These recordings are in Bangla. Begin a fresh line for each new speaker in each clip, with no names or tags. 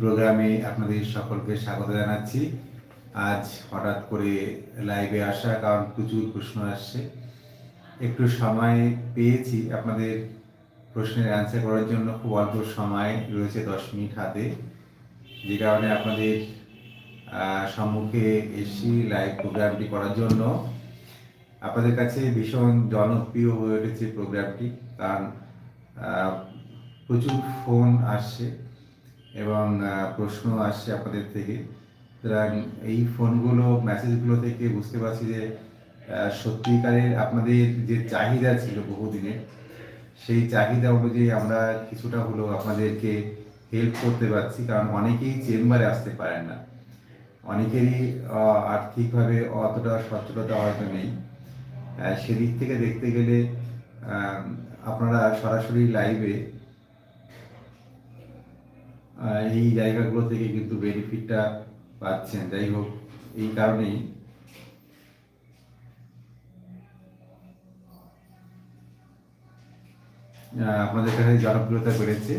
প্রোগ্রামে আপনাদের সকলকে স্বাগত জানাচ্ছি। আজ হঠাৎ করে লাইভে আসা, কারণ প্রচুর প্রশ্ন আসছে। একটু সময় পেয়েছি আপনাদের প্রশ্নের অ্যান্সার করার জন্য। খুব অল্প সময় রয়েছে, দশ মিনিট হাতে। যে কারণে আপনাদের সম্মুখে এসি লাইভ প্রোগ্রামটি করার জন্য আপনাদের কাছে ভীষণ জনপ্রিয় হয়ে উঠেছে প্রোগ্রামটি কারণ প্রচুর ফোন আসছে। এবং প্রশ্ন আসছে আপনাদের থেকে। সুতরাং এই ফোনগুলো, মেসেজগুলো থেকে বুঝতে পারছি যে সত্যিকারের আপনাদের যে চাহিদা ছিল বহুদিনের সেই চাহিদা অনুযায়ী আমরা কিছুটা হলেও আপনাদেরকে হেল্প করতে পারছি। কারণ অনেকেই চেম্বারে আসতে পারেন না। অনেকেরই আর্থিকভাবে অতটা সচ্ছলতা হয়তো নেই। সেদিক থেকে দেখতে গেলে আপনারা সরাসরি লাইভে এই জায়গাগুলো থেকে কিন্তু বেনিফিটটা পাচ্ছেন। যাই হোক, এই কারণেই আপনাদের কাছে জনপ্রিয়তা বেড়েছে।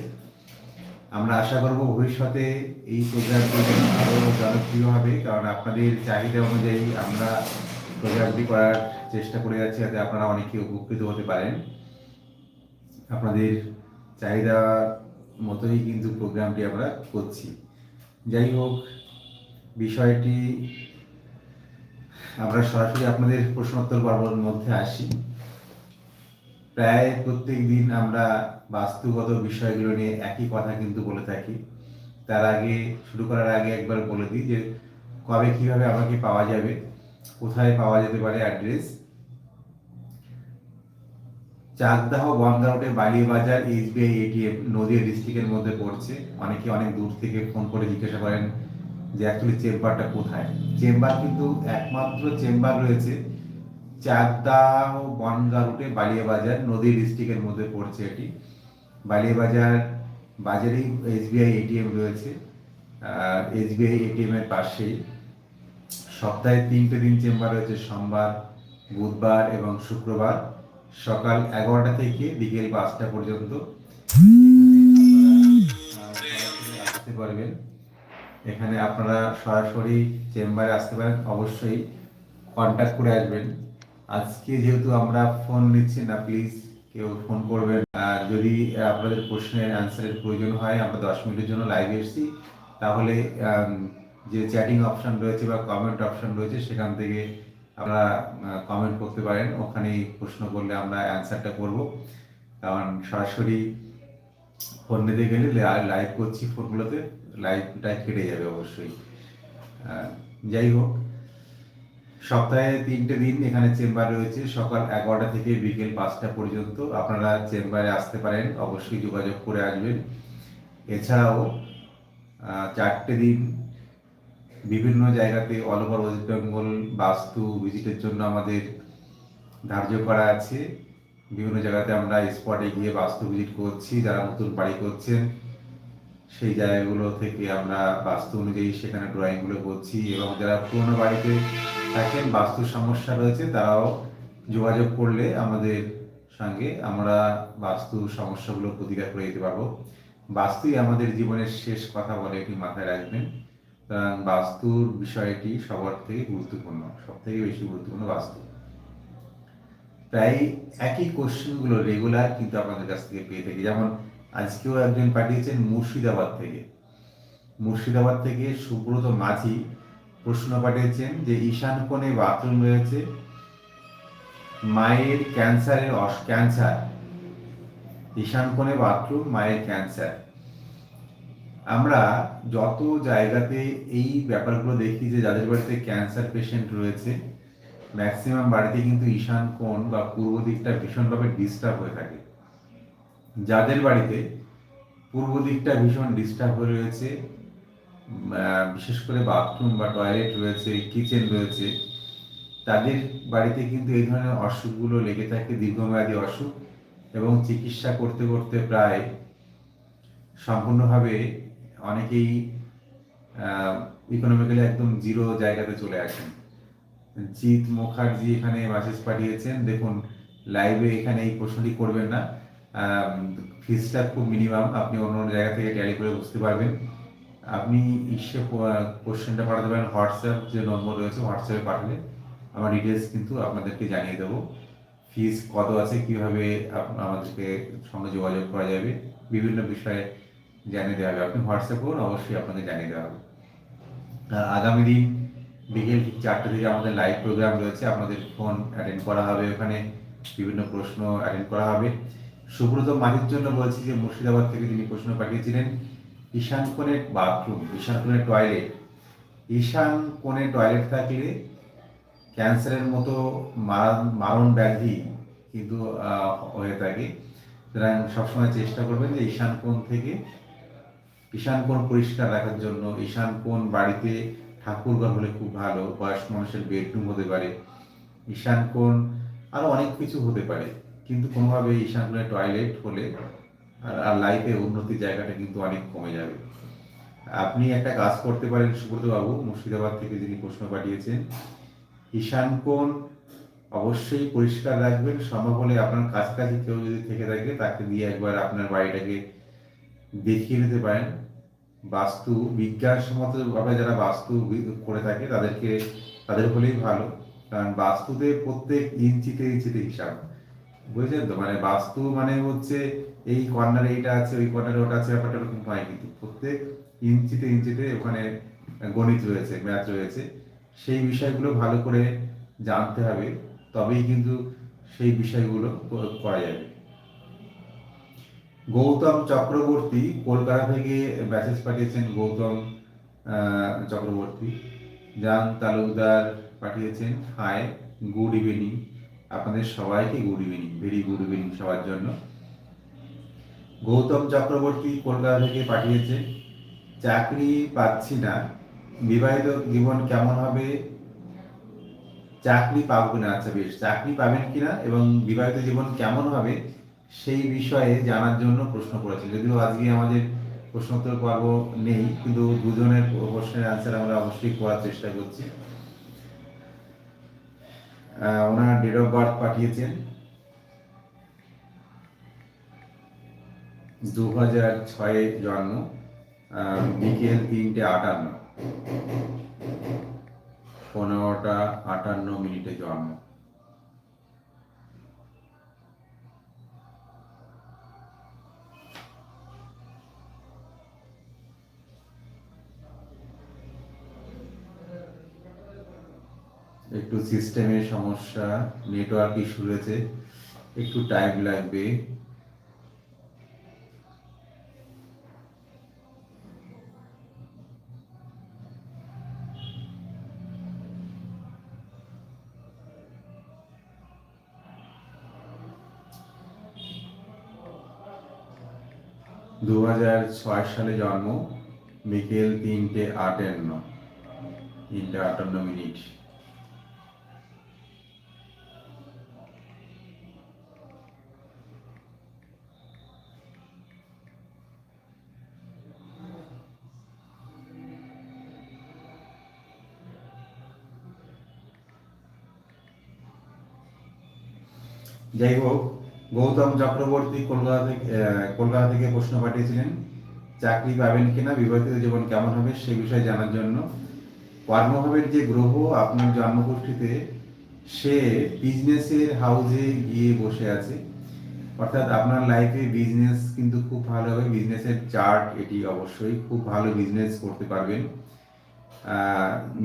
আমরা আশা করব ভবিষ্যতে এই প্রোগ্রামটি আরও জনপ্রিয় হবে, কারণ আপনাদের চাহিদা অনুযায়ী আমরা প্রোগ্রামটি করার চেষ্টা করে যাচ্ছি যাতে আপনারা অনেকে উপকৃত হতে পারেন। আপনাদের চাহিদা মতোই কিন্তু প্রোগ্রামটি আমরা করছি। যাই হোক, বিষয়টি আমরা সরাসরি আপনাদের প্রশ্নোত্তর পর্বের মধ্যে আসি। প্রায় প্রত্যেক দিন আমরা বাস্তুগত বিষয়গুলো নিয়ে একই কথা কিন্তু বলে থাকি। তার আগে, শুরু করার আগে একবার বলে দিই যে কবে কীভাবে আমাকে পাওয়া যাবে, কোথায় পাওয়া যেতে পারে অ্যাড্রেস চাকদাহ বনগা রোডে বালিয়াবাজার এসবিআই এটিএম নদীয়া ডিস্ট্রিক্টের মধ্যে পড়ছে। অনেকে অনেক দূর থেকে ফোন করে জিজ্ঞাসা করেন যে অ্যাকচুয়ালি চেম্বারটা কোথায়? চেম্বার কিন্তু একমাত্র চেম্বার রয়েছে চাকদাহ বনগা রুটে বালিয়াবাজার নদী ডিস্ট্রিক্টের মধ্যে পড়ছে এটি। বালিয়াবাজার বাজারেই এসবিআই এটিএম রয়েছে। এসবিআই এটিএম এর পাশেই সপ্তাহে তিনটে দিন চেম্বার রয়েছে, সোমবার, বুধবার এবং শুক্রবার। সকাল এগারোটা থেকে বিকেল পাঁচটা পর্যন্ত। আসতে পারবেন। এখানে আপনারা সরাসরি চেম্বারে আসতে পারেন। অবশ্যই কন্ট্যাক্ট করে আসবেন। আজকে যেহেতু আমরা ফোন নিচ্ছি না প্লিজ কেউ ফোন করবেন আর যদি আপনাদের প্রশ্নের অ্যান্সারের প্রয়োজন হয়, আমরা দশ মিনিটের জন্য লাইভ এসেছি। তাহলে যে চ্যাটিং অপশন রয়েছে বা কমেন্ট অপশন রয়েছে, সেখান থেকে আপনারা কমেন্ট করতে পারেন। ওখানেই প্রশ্ন করলে আমরা অ্যান্সারটা করব। কারণ সরাসরি ফোন নিতে গেলে লাইভ করছি ফোনগুলোতে লাইভটা কেটে যাবে অবশ্যই। যাই হোক, সপ্তাহে তিনটে দিন এখানে চেম্বার রয়েছে, সকাল এগারোটা থেকে বিকেল পাঁচটা পর্যন্ত। আপনারা চেম্বারে আসতে পারেন, অবশ্যই যোগাযোগ করে আসবেন। এছাড়াও চারটে দিন বিভিন্ন জায়গাতে অল ওভার ওয়েস্ট বেঙ্গল বাস্তু ভিজিটের জন্য আমাদের ধার্য করা আছে। বিভিন্ন জায়গাতে আমরা স্পটে গিয়ে বাস্তু ভিজিট করছি, যারা নতুন বাড়ি করছেন। সেই জায়গাগুলো থেকে আমরা বাস্তু অনুযায়ী সেখানে ড্রয়িংগুলো করছি এবং যারা পুরোনো বাড়িতে থাকেন, বাস্তু সমস্যা রয়েছে, তারাও যোগাযোগ করলে আমাদের সঙ্গে আমরা বাস্তু সমস্যাগুলো প্রতিকার করে দিতে পারব। বাস্তুই আমাদের জীবনের শেষ কথা বলে এটি মাথায় রাখবেন। বাস্তুর বিষয়টি সবার থেকে গুরুত্বপূর্ণ, সব থেকে বেশি গুরুত্বপূর্ণ বাস্তু। প্রায় একই কোশ্চেনগুলো রেগুলার কিন্তু আপনাদের কাছ থেকে পেয়ে থাকি। যেমন, আজকেও একজন পাঠিয়েছেন মুর্শিদাবাদ থেকে। মুর্শিদাবাদ থেকে সুব্রত মাঝি প্রশ্ন পাঠিয়েছেন যে, ঈশান কোণে বাথরুম রয়েছে, মায়ের ক্যান্সারের ক্যান্সার ঈশান কোণে বাথরুম মায়ের ক্যান্সার আমরা যত জায়গাতে এই ব্যাপারগুলো দেখি যে যাদের বাড়িতে ক্যান্সার পেশেন্ট রয়েছে ম্যাক্সিমাম বাড়িতে কিন্তু ঈশান কোণ বা পূর্ব দিকটা ভীষণভাবে ডিস্টার্ব হয়ে থাকে। যাদের বাড়িতে পূর্ব দিকটা ভীষণ ডিস্টার্ব হয়ে রয়েছে বিশেষ করে বাথরুম বা টয়লেট রয়েছে কিচেন রয়েছে, তাদের বাড়িতে কিন্তু এই ধরনের অসুখগুলো লেগে থাকে, দীর্ঘমেয়াদী অসুখ এবং চিকিৎসা করতে করতে প্রায় সম্পূর্ণভাবে অনেকেই ইকোনমিক্যালি একদম জিরো জায়গাতে চলে আসেন। জিৎ মুখার্জি এখানে মেসেজ পাঠিয়েছেন, দেখুন লাইভে এখানে এই প্রশ্নটি করবেন না। ফিজটা খুব মিনিমাম আপনি অন্য অন্য জায়গা থেকে ট্যালি করে বুঝতে পারবেন। আপনি ইসে কোশ্চেনটা পাঠাতে পারেন, হোয়াটসঅ্যাপ যে নম্বর রয়েছে, হোয়াটসঅ্যাপে পাঠালে আমার ডিটেলস কিন্তু আপনাদেরকে জানিয়ে দেবো। ফিজ কত আছে, কীভাবে আমাদেরকে সঙ্গে যোগাযোগ করা যাবে, বিভিন্ন বিষয়ে জানিয়ে দেওয়া হবে। আপনি হোয়াটসঅ্যাপ করুন, অবশ্যই আপনাকে জানিয়ে দেওয়া হবে। আগামী দিন বিকেল ঠিক চারটে থেকে আমাদের লাইভ প্রোগ্রাম রয়েছে, আপনাদের ফোন অ্যাটেন্ড করা হবে ওখানে, বিভিন্ন প্রশ্ন অ্যাটেন্ড করা হবে। সুব্রত মাঝির জন্য বলছি যে, মুর্শিদাবাদ থেকে তিনি প্রশ্ন পাঠিয়েছিলেন, ঈশান কোণের বাথরুম ঈশান কোণের টয়লেট ঈশান কোণে টয়লেট থাকলে ক্যান্সারের মতো মারণ ব্যাধি কিন্তু হয়ে থাকে। সুতরাং সবসময় চেষ্টা করবেন যে ঈশান কোণ থেকে ঈশান কোণ পরিষ্কার রাখার জন্য ঈশান কোণ বাড়িতে ঠাকুরঘর হলে খুব ভালো, বয়স্ক মানুষের বেডরুম হতে পারে ঈশান কোণ আরও অনেক কিছু হতে পারে। কিন্তু কোনোভাবে ঈশান কোণে টয়লেট হলে আর লাইফে উন্নতির জায়গাটা কিন্তু অনেক কমে যাবে। আপনি একটা কাজ করতে পারেন সুব্রত বাবু মুর্শিদাবাদ থেকে যিনি প্রশ্ন পাঠিয়েছেন ঈশান কোণ অবশ্যই পরিষ্কার রাখবেন। সম্ভব হলে আপনার কাছাকাছি কেউ যদি থেকে থাকে, তাকে দিয়ে একবার আপনার বাড়িটাকে দেখিয়ে নিতে পারেন। বাস্তু বিজ্ঞানসম্মত ভাবে যারা বাস্তু করে থাকে, তাদেরকে, তাদের হলেই ভালো। কারণ বাস্তুতে প্রত্যেক ইঞ্চিতে ইঞ্চিতে হিসাব। বুঝেছেন তো? মানে বাস্তু মানে হচ্ছে এই কর্নারে এইটা আছে, ওই কর্নারে ওটা আছে, ব্যাপারটা ওরকম নয় কিন্তু প্রত্যেক ইঞ্চিতে ইঞ্চিতে ওখানে গণিত রয়েছে ম্যাথ রয়েছে। সেই বিষয়গুলো ভালো করে জানতে হবে, তবেই কিন্তু সেই বিষয়গুলো করা যাবে। গৌতম চক্রবর্তী কলকাতা থেকে মেসেজ পাঠিয়েছেন গৌতম চক্রবর্তী। জান তালুকদার পাঠিয়েছেন। হাই গুড ইভিনিং আপনাদের সবাইকে good evening very good evening সবার জন্য। গৌতম চক্রবর্তী কলকাতা থেকে পাঠিয়েছে চাকরি পাচ্ছি না। বিবাহিত জীবন কেমন হবে? চাকরি পাবো না আচ্ছা বেশ। চাকরি পাবেন কিনা এবং বিবাহিত জীবন কেমন হবে? সেই বিষয়ে জানার জন্য প্রশ্ন করেছেন যদিও আজকে আমাদের প্রশ্নোত্তর পর্ব নেই, কিন্তু দুজনের প্রশ্নের আনসার আমরা অবশ্যই করার চেষ্টা করছি। ওনার ডেট অফ বার্থ পাঠিয়েছেন দু হাজার ছয়ে জন্ম বিকেল তিনটে আটান্ন। পনেরোটা আটান্ন মিনিটে জন্ম। একটু সিস্টেমের সমস্যা নেটওয়ার্ক ইস্যু রয়েছে, একটু টাইম লাগবে। দু হাজার ছয় সালে জন্ম, বিকেল তিনটে আটান্ন তিনটে আটান্ন মিনিট। যাই হোক, গৌতম চক্রবর্তী কলকাতা থেকে কলকাতা থেকে প্রশ্ন পাঠিয়েছিলেন, চাকরি পাবেন কিনা, বিবাহিত জীবন কেমন হবে সে বিষয়ে জানার জন্য। কর্মভাবের যে গ্রহ আপনার জন্মগোষ্ঠীতে, সে বিজনেসের হাউসে গিয়ে বসে আছে। অর্থাৎ আপনার লাইফে বিজনেস কিন্তু খুব ভালো হবে। বিজনেসের চার্ট এটি অবশ্যই খুব ভালো বিজনেস করতে পারবেন।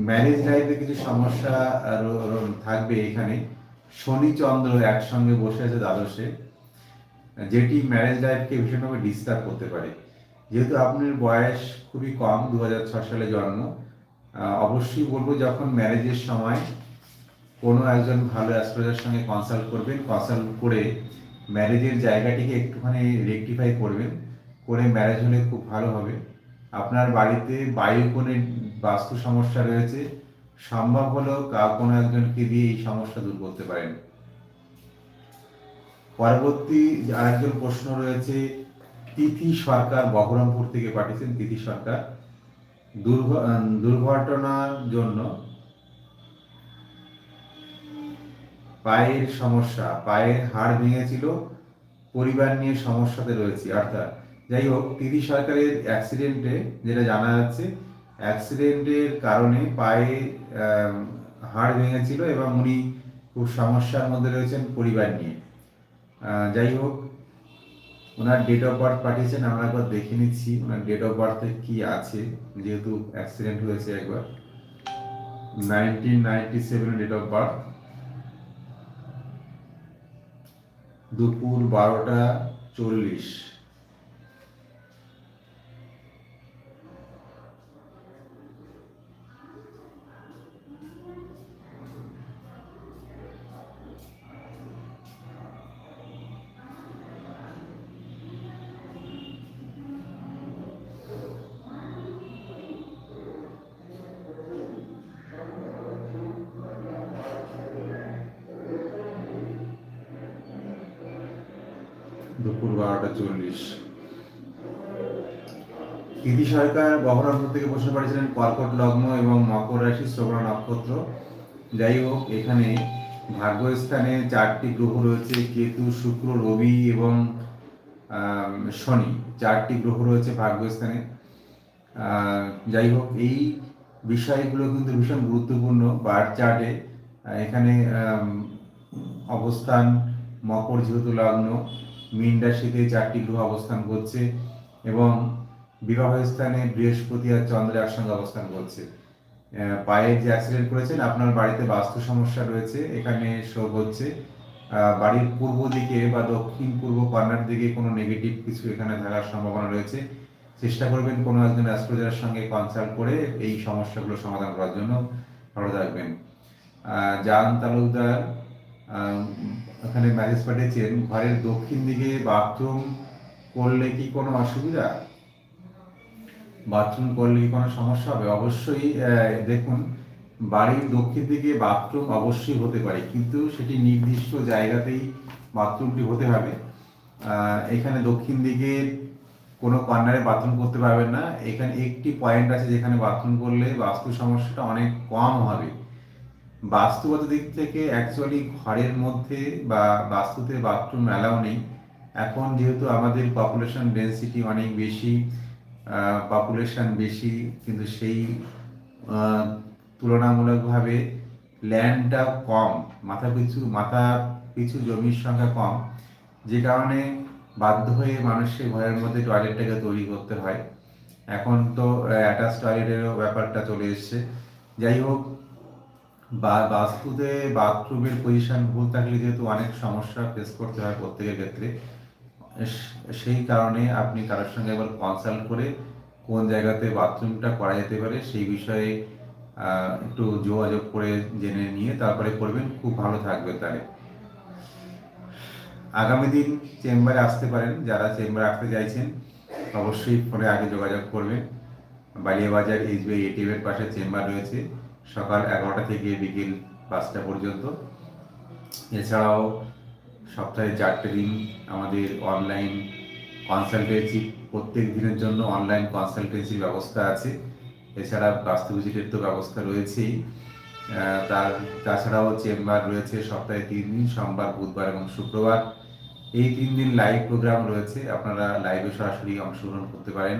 ম্যারেজ লাইফে কিছু সমস্যা থাকবে এখানে। শনি চন্দ্র একসঙ্গে বসে আছে দ্বাদশে, যেটি ম্যারেজ লাইফকে ভীষণভাবে ডিস্টার্ব করতে পারে। যেহেতু আপনার বয়স খুবই কম দু সালে জন্ম অবশ্যই বলব যখন ম্যারেজের সময় কোনো একজন ভালো অ্যাস্ট্রোলজার সঙ্গে কনসাল্ট করবেন কনসাল্ট করে ম্যারেজের জায়গাটিকে একটুখানি রেকটিফাই করবেন, করে ম্যারেজ হলে খুব ভালো হবে। আপনার বাড়িতে বায়ু কোণে বাস্তু সমস্যা রয়েছে সম্ভব হলেও কোনো একজনকে দিয়ে এই সমস্যা দূর করতে পারেন। পরবর্তী আরেকজন প্রশ্ন রয়েছে, তিথি সরকার বহরমপুর থেকে পাঠিয়েছেন, তিথি সরকার। দুর্ঘ- দুর্ঘটনার জন্য পায়ের সমস্যা, পায়ের হাড় ভেঙেছিল, পরিবার নিয়ে সমস্যাতে রয়েছে। অর্থাৎ যাই হোক, তিথি সরকারের অ্যাক্সিডেন্টে যেটা জানা যাচ্ছে অ্যাক্সিডেন্টের কারণে পায়ে হাড় ভেঙেছিল এবং উনি খুব সমস্যার মধ্যে রয়েছেন পরিবার নিয়ে। যাই হোক, ওনার ডেট অফ বার্থ পাঠিয়েছেন, আমরা একবার দেখে নিচ্ছি ওনার ডেট অফ বার্থে কি আছে, যেহেতু অ্যাক্সিডেন্ট হয়েছে একবার। Nineteen ninety seven date of birth দুপুর বারোটা চল্লিশ। চল্লিশ। ইতি সরকার বহরমপুর থেকে প্রশ্ন পাঠিয়েছিলেন কর্কট লগ্ন এবং মকর রাশি শ্রবণ নক্ষত্র। যাই হোক, এখানে ভাগ্যস্থানে চারটি গ্রহ রয়েছে, কেতু, শুক্র, রবি এবং শনি। চারটি গ্রহ রয়েছে ভাগ্যস্থানে। যাই হোক, এই বিষয়গুলো কিন্তু ভীষণ গুরুত্বপূর্ণ বার চার্টে। এখানে অবস্থান, মকর যেহেতু লগ্ন মীন রাশিতে চারটি গ্রহ অবস্থান করছে এবং বিবাহ স্থানে বৃহস্পতি আর চন্দ্র একসঙ্গে অবস্থান করছে। পায়ের যে অ্যাক্সিডেন্ট করেছেন, আপনার বাড়িতে বাস্তু সমস্যা রয়েছে, এখানে শো হচ্ছে। বাড়ির পূর্ব দিকে বা দক্ষিণ পূর্ব কর্নার দিকে কোনো নেগেটিভ কিছু এখানে থাকার সম্ভাবনা রয়েছে। চেষ্টা করবেন কোনো একজন অ্যাস্ট্রোলজারের সঙ্গে কনসাল্ট করে এই সমস্যাগুলো সমাধান করার জন্য। ভালো থাকবেন। জান তালুকদার ওখানে ম্যারেজ পাঠিয়েছেন ঘরের দক্ষিণ দিকে বাথরুম করলে কি কোনো অসুবিধা? বাথরুম করলে কি কোনো সমস্যা হবে? অবশ্যই দেখুন, বাড়ির দক্ষিণ দিকে বাথরুম অবশ্যই হতে পারে, কিন্তু সেটি নির্দিষ্ট জায়গাতেই বাথরুমটি হতে হবে। এখানে দক্ষিণ দিকে কোনো কর্নারে বাথরুম করতে পারবেন না। এখানে একটি পয়েন্ট আছে যেখানে বাথরুম করলে বাস্তু সমস্যাটা অনেক কম হবে। বাস্তুগত দিক থেকে অ্যাকচুয়ালি ঘরের মধ্যে বা বাস্তুতে বাথরুম অ্যালাউ নেই। এখন যেহেতু আমাদের পপুলেশন ডেন্সিটি অনেক বেশি পপুলেশন বেশি, কিন্তু সেই তুলনামূলকভাবে ল্যান্ডটা কম, মাথা পিছু মাথা পিছু জমির সংখ্যা কম, যে কারণে বাধ্য হয়ে মানুষকে ঘরের মধ্যে টয়লেটটাকে তৈরি করতে হয়। এখন তো অ্যাটাচ টয়লেটেরও ব্যাপারটা চলে এসছে। যাই হোক বা বাস্তুতে বাথরুমের পজিশন ভুল থাকলে যেহেতু অনেক সমস্যা ফেস করতে হয় প্রত্যেকের ক্ষেত্রে সেই কারণে আপনি কারোর সঙ্গে একবার কনসাল্ট করে কোন জায়গাতে বাথরুমটা করা যেতে পারে সেই বিষয়ে একটু যোগাযোগ করে জেনে নিয়ে তারপরে করবেন, খুব ভালো থাকবে তাহলে। আগামী দিন চেম্বারে আসতে পারেন, যারা চেম্বারে আসতে চাইছেন, অবশ্যই ফোনে আগে যোগাযোগ করবেন। বালিয়াবাজার এসবিআই এটিএম এর পাশে চেম্বার রয়েছে। সকাল এগারোটা থেকে বিকেল পাঁচটা পর্যন্ত। এছাড়াও সপ্তাহে চারটে দিন আমাদের অনলাইন কনসালটেন্সি প্রত্যেক দিনের জন্য অনলাইন কনসালটেন্সির ব্যবস্থা আছে। এছাড়া বাস্তু ভিজিটের তো ব্যবস্থা রয়েছেই। তার, তাছাড়াও চেম্বার রয়েছে সপ্তাহে তিন দিন, সোমবার, বুধবার এবং শুক্রবার। এই তিন দিন লাইভ প্রোগ্রাম রয়েছে। আপনারা লাইভে সরাসরি অংশগ্রহণ করতে পারেন।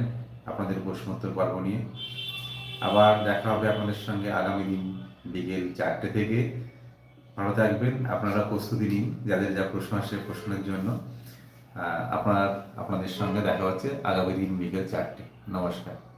আপনাদের প্রশ্নোত্তর পর্ব নিয়ে। আবার দেখা হবে আপনাদের সঙ্গে আগামী দিন বিকেল চারটে থেকে। ভালো থাকবেন, আপনারা প্রস্তুতি নিন যাদের যা প্রশ্ন আসে প্রশ্নের জন্য। আপনার, আপনাদের সঙ্গে দেখা হচ্ছে আগামী দিন বিকেল চারটে। নমস্কার।